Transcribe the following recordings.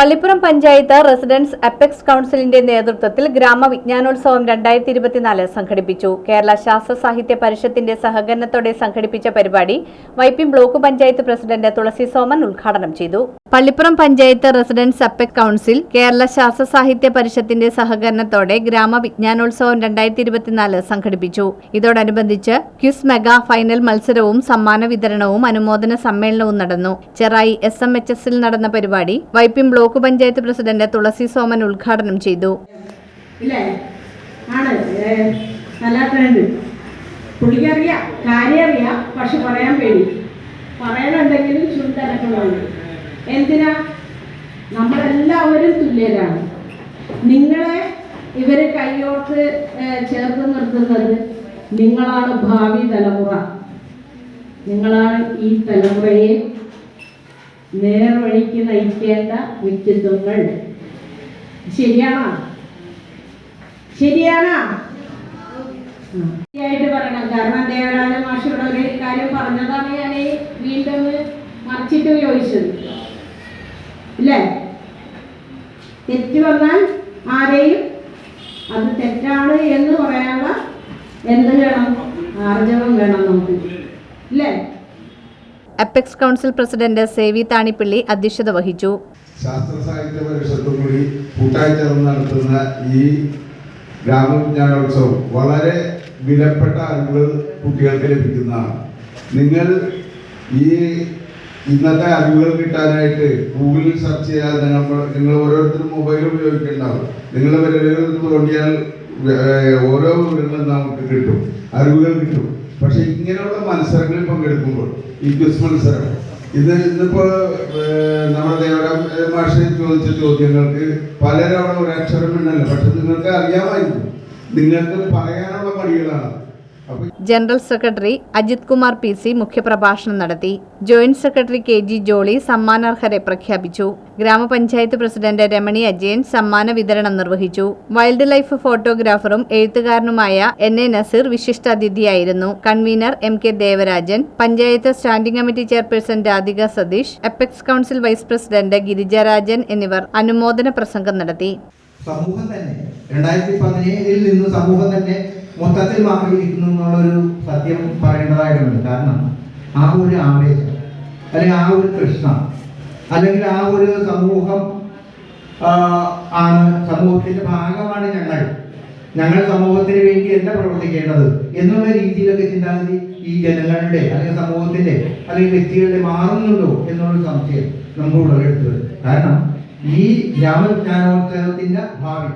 Pallippuram panchayat residence apex കൗൺസിലിന്റെ നേതൃത്വത്തിൽ ഗ്രാമവിജ്ഞാനോത്സവം രണ്ടായിരത്തി ഇരുപത്തിനാല് സംഘടിപ്പിച്ചു. കേരള ശാസ്ത്ര സാഹിത്യ പരിഷത്തിന്റെ സഹകരണത്തോടെ സംഘടിപ്പിച്ച പരിപാടി വൈപ്പിൻ ബ്ലോക്ക് പഞ്ചായത്ത് പ്രസിഡന്റ് തുളസി സോമൻ ഉദ്ഘാടനം ചെയ്തു. പള്ളിപ്പുറം പഞ്ചായത്ത് റെസിഡൻസ് സപ്പെക് കൗൺസിൽ കേരള ശാസ്ത്ര സാഹിത്യ പരിഷത്തിന്റെ സഹകരണത്തോടെ ഗ്രാമവിജ്ഞാനോത്സവം രണ്ടായിരത്തി ഇരുപത്തിനാല് സംഘടിപ്പിച്ചു. ഇതോടനുബന്ധിച്ച് ക്യുസ് മെഗാ ഫൈനൽ മത്സരവും സമ്മാന വിതരണവും അനുമോദന സമ്മേളനവും നടന്നു. ചെറായി എസ് എം എച്ച് എസിൽ നടന്ന പരിപാടി വൈപ്പിൻ ബ്ലോക്ക് പഞ്ചായത്ത് പ്രസിഡന്റ് തുളസി സോമൻ ഉദ്ഘാടനം ചെയ്തു. പുള്ളിക്കറിയാം കാര്യം അറിയാം പക്ഷെ പറയാൻ പേടി. പറയണുണ്ടെങ്കിലും ചുണ്ടനക്കുന്നുണ്ട് എന്തിനാ? നമ്മളെല്ലാവരും തുല്യരാണ്. നിങ്ങളെ ഇവർ കൈയോട്ട് ചേർത്ത് നിർത്തുന്നത് നിങ്ങളാണ് ഭാവി തലമുറ. നിങ്ങളാണ് ഈ തലമുറയെ നേർവഴിക്ക് നയിക്കേണ്ട വ്യക്തിത്വങ്ങൾ. ശരിയാണോ? ശരിയാണോ? ശരിയായിട്ട് പറയണം. കാരണം ദേവരാജ മാഷിയുടെ ഒരു കാര്യം പറഞ്ഞതാണ് ഞാൻ വീണ്ടും മറിച്ചിട്ട് ചോദിച്ചത്. ഇല്ലേ? തെറ്റ് വന്നാൽ ആരെയും അത് തെറ്റാണ് എന്ന് പറയാനുള്ള എന്ത് വേണം? ആർജവം വേണം നമുക്ക്. അല്ലേ apex council president Sevi Thanippilly അധ്യക്ഷത വഹിച്ചു. ശാസ്ത്ര സാഹിത്യ പരിഷത്തും കൂടി കൂട്ടായി ചേർന്ന് നടത്തുന്ന ഈ ഗ്രാമവിജ്ഞാനോത്സവം വളരെ വിലപ്പെട്ട അറിവുകൾ കുട്ടികൾക്ക് ലഭിക്കുന്നതാണ്. നിങ്ങൾ ഈ ഇന്നത്തെ അറിവുകൾ കിട്ടാനായിട്ട് ഗൂഗിളിൽ സെർച്ച് ചെയ്യാതെ നിങ്ങൾ നിങ്ങൾ ഓരോരുത്തരും മൊബൈൽ ഉപയോഗിക്കുന്നുണ്ടാവും നിങ്ങൾ വിരലുകൾ തോണ്ടിയാൽ ഓരോ വിവരങ്ങളും നമുക്ക് കിട്ടും. അറിവുകൾ കിട്ടും. പക്ഷെ ഇങ്ങനെയുള്ള മത്സരങ്ങളിൽ പങ്കെടുക്കുമ്പോൾ ഈ ക്വിസ് മത്സരം ഇത് ഇന്നിപ്പോ നമ്മുടെ ദേവരാം ഏർ, ചോദിച്ച ചോദ്യങ്ങൾക്ക് പലരവിടെ ഒരു അക്ഷരം ഉണ്ടല്ലോ പക്ഷെ നിങ്ങൾക്ക് അറിയാമായിരുന്നു നിങ്ങൾക്ക് പറയാനുള്ള അപ്പൊ general secretary Ajith Kumar P C മുഖ്യപ്രഭാഷണം നടത്തി. Joint secretary K G Jolly സമ്മാനാർഹരെ പ്രഖ്യാപിച്ചു. ഗ്രാമപഞ്ചായത്ത് പ്രസിഡന്റ് രമണി അജയൻ സമ്മാന വിതരണം നിർവഹിച്ചു. വൈൽഡ് ലൈഫ് ഫോട്ടോഗ്രാഫറും എഴുത്തുകാരനുമായ N A Naseer വിശിഷ്ടാതിഥിയായിരുന്നു. Convener M K Devarajan panchayat standing committee chairperson Radhika Sathish apex council vice president Girijarajan എന്നിവർ അനുമോദന പ്രസംഗം നടത്തി. സമൂഹം തന്നെ. രണ്ടായിരത്തി പതിനേഴിൽ നിന്ന് സമൂഹം തന്നെ മൊത്തത്തിൽ മാറിയിരിക്കുന്നു എന്നുള്ളൊരു സത്യം പറയേണ്ടതായിട്ടുണ്ട്. കാരണം ആ ഒരു ആവേശം അല്ലെങ്കിൽ ആ ഒരു കൃഷ്ണ അല്ലെങ്കിൽ ആ ഒരു സമൂഹം ആണ് സമൂഹത്തിന്റെ ഭാഗമാണ് ഞങ്ങൾ. ഞങ്ങൾ സമൂഹത്തിന് വേണ്ടി എന്താ പ്രവർത്തിക്കേണ്ടത് എന്നുള്ള രീതിയിലൊക്കെ ചിന്താഗതി ഈ ജനങ്ങളുടെ അല്ലെങ്കിൽ സമൂഹത്തിന്റെ അല്ലെങ്കിൽ വ്യക്തികളുടെ മാറുന്നുണ്ടോ എന്നുള്ള സംശയം നമ്മൾ ഉടലെടുത്തത് കാരണം ഈ ഗ്രാമജ്ഞാനോത്സവത്തിന്റെ ഭാവി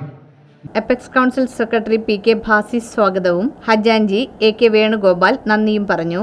apex council secretary P K Bhasi സ്വാഗതവും ഹജാൻജി എ കെ വേണുഗോപാൽ നന്ദിയും പറഞ്ഞു.